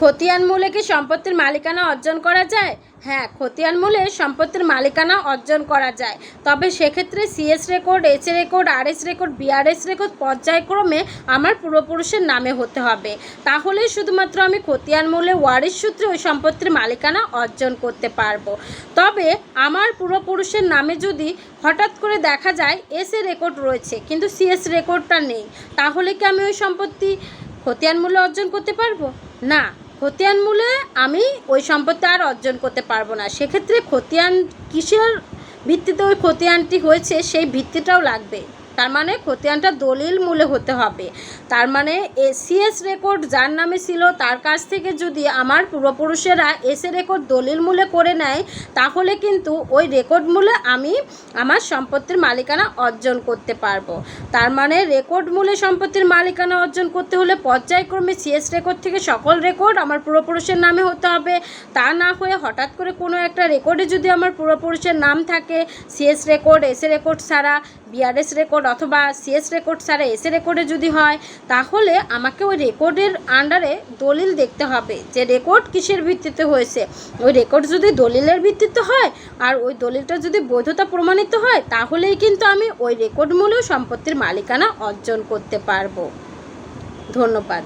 খতিয়ান মূলে কি সম্পত্তির মালিকানা অর্জন করা যায়? হ্যাঁ খতিয়ান মূলে সম্পত্তির মালিকানা অর্জন করা যায়। তবে সেক্ষেত্রে CS record H record RS record BRS record পর্যায়ক্রমে আমার পূর্বপুরুষের নামে হতে হবে। তাহলে শুধুমাত্র আমি খতিয়ান মূলে ওয়ারিশ সূত্রে ওই সম্পত্তির মালিকানা অর্জন করতে পারব। তবে আমার পূর্বপুরুষের নামে যদি হঠাৎ করে দেখা যায় এস রেকর্ড রয়েছে, কিন্তু সিএস রেকর্ডটা নেই, তাহলে কি আমি ওই সম্পত্তি খতিয়ান মূল্য অর্জন করতে পারব? না। খতিয়ান মূলে আমি ওই সম্পত্তি আর অর্জন করতে পারব না। সেক্ষেত্রে খতিয়ান কিসের ভিত্তিতে ওই খতিয়ানটি হয়েছে, সেই ভিত্তিটাও লাগবে। তার মানে খতিয়ানটা দলিল মূলে হতে হবে। তার মানে এসিএস রেকর্ড যার নামে ছিল, তার কাছ থেকে যদি আমার পূর্বপুরুষেরা এসে রেকর্ড দলিল মূলে করে নেয়, তাহলে কিন্তু ওই রেকর্ড মূলে আমি আমার সম্পত্তির মালিকানা অর্জন করতে পারব। তার মানে রেকর্ড মূলে সম্পত্তির মালিকানা অর্জন করতে হলে পর্যায়ক্রমে সিএস রেকর্ড থেকে সকল রেকর্ড আমার পূর্বপুরুষের নামে হতে হবে। তা না হয়ে হঠাৎ করে কোনো একটা রেকর্ডে যদি আমার পূর্বপুরুষের নাম থাকে, সিএস রেকর্ড, এসে রেকর্ড ছাড়া বিআরএস রেকর্ড অথবা সিএস রেকর্ড ছাড়া এসে রেকর্ডে যদি হয়, তাহলে আমাকে ওই রেকর্ডের আন্ডারে দলিল দেখতে হবে যে রেকর্ড কিসের ভিত্তিতে হয়েছে। ওই রেকর্ড যদি দলিলের ভিত্তিতে হয় আর ওই দলিলটা যদি বৈধতা প্রমাণিত হয়, তাহলেই কিন্তু আমি ওই রেকর্ড মূলেও সম্পত্তির মালিকানা অর্জন করতে পারব। ধন্যবাদ।